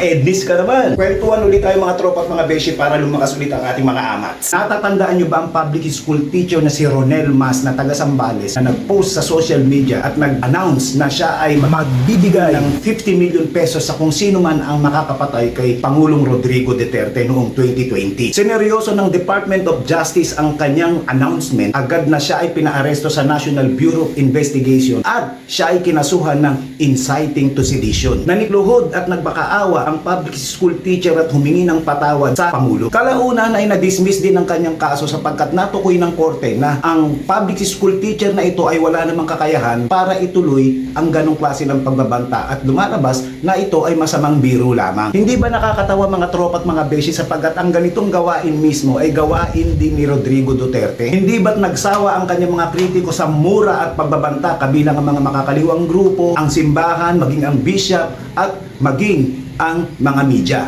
Ma-ednis ka naman. Kwentuhan ulit tayo mga tropa at mga beshi para lumakas ulit ang ating mga amats. Natatandaan nyo ba ang public school teacher na si Ronel Mas na taga Sambales na nag-post sa social media at nag-announce na siya ay magbibigay ng 50 million pesos sa kung sino man ang makakapatay kay Pangulong Rodrigo Duterte noong 2020. Sineryoso ng Department of Justice ang kanyang announcement. Agad na siya ay pinaaresto sa National Bureau of Investigation at siya ay kinasuhan ng inciting to sedition. Nanikluhod at nagbakaawa ang public school teacher at humingi ng patawad sa Pangulo. Kalaunan ay na-dismiss din ang kanyang kaso sapagkat natukoy ng korte na ang public school teacher na ito ay wala namang kakayahan para ituloy ang ganong klase ng pagbabanta at lumalabas na ito ay masamang biro lamang. Hindi ba nakakatawa mga tropa at mga beshi sapagkat ang ganitong gawain mismo ay gawain din ni Rodrigo Duterte? Hindi ba't nagsawa ang kanyang mga kritiko sa mura at pagbabanta kabilang ang mga makakaliwang grupo, ang simbahan, maging ang bishop at maging ang mga media?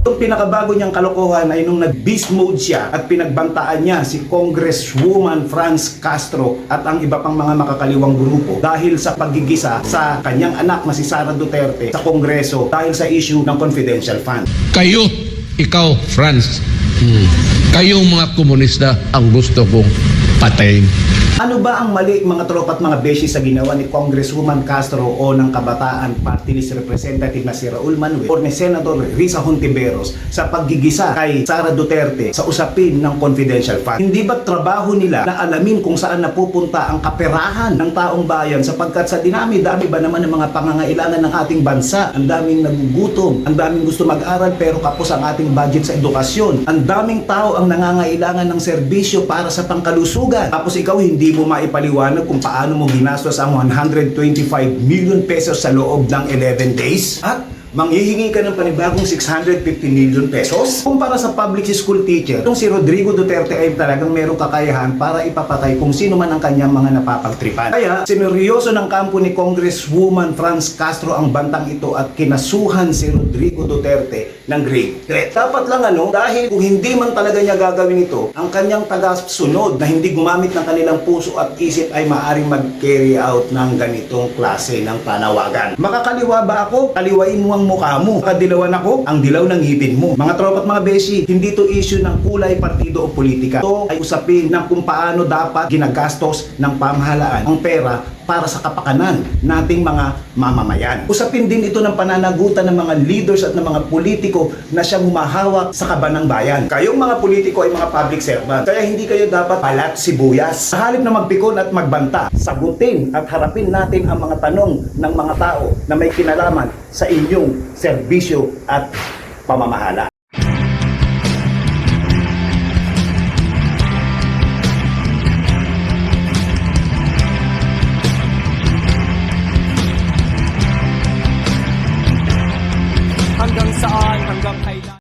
Itong pinakabago niyang kalokohan ay nung nag-beast mode siya at pinagbantaan niya si Congresswoman Franz Castro at ang iba pang mga makakaliwang grupo dahil sa paggigisa sa kanyang anak na si Sara Duterte sa Kongreso dahil sa issue ng confidential fund. Kayo, ikaw, Franz, hmm, kayong mga komunista ang gusto kong patayin. Ano ba ang mali mga tropa at mga beshi sa ginawa ni Congresswoman Castro o ng Kabataan Party List Representative na si Raul Manuel o ni Senator Risa Hontiveros sa paggigisa kay Sara Duterte sa usapin ng confidential fund? Hindi ba trabaho nila na alamin kung saan napupunta ang kaperahan ng taong bayan sapagkat sa dinami-dami ba naman ng mga pangangailangan ng ating bansa? Ang daming nagugutom, ang daming gusto mag-aral pero kapos ang ating budget sa edukasyon. Ang daming tao ang nangangailangan ng serbisyo para sa pangkalusugan. Tapos ikaw hindi mo maipaliwanag kung paano mo ginastos ang 125 million pesos sa loob ng 11 days? At manghihingi ka ng panibagong 650 million pesos? Kumpara sa public school teacher, itong si Rodrigo Duterte ay talagang merong kakayahan para ipapatay kung sino man ang kanyang mga napapagtripan. Kaya, sineryoso ng kampo ni Congresswoman Franz Castro ang bantang ito at kinasuhan si Rodrigo Duterte ng grave threat. Dapat lang ano, dahil kung hindi man talaga niya gagawin ito, ang kanyang taga-sunod na hindi gumamit ng kanilang puso at isip ay maaring mag-carry out ng ganitong klase ng panawagan. Makakaliwa ba ako? Kaliwain mo ang mukha mo. Kadilawan ako, ang dilaw ng ngipin mo. Mga tropa at mga beshi, hindi to issue ng kulay, partido o politika. Ito ay usapin ng kung paano dapat ginagastos ng pamahalaan ang pera para sa kapakanan nating mga mamamayan. Usapin din ito ng pananagutan ng mga leaders at ng mga politiko na siyang humahawak sa kaban ng bayan. Kayong mga politiko ay mga public servant, kaya hindi kayo dapat palat sibuyas. Sa halip na magpikon at magbanta, sagutin at harapin natin ang mga tanong ng mga tao na may kinalaman sa inyong serbisyo at pamamahala.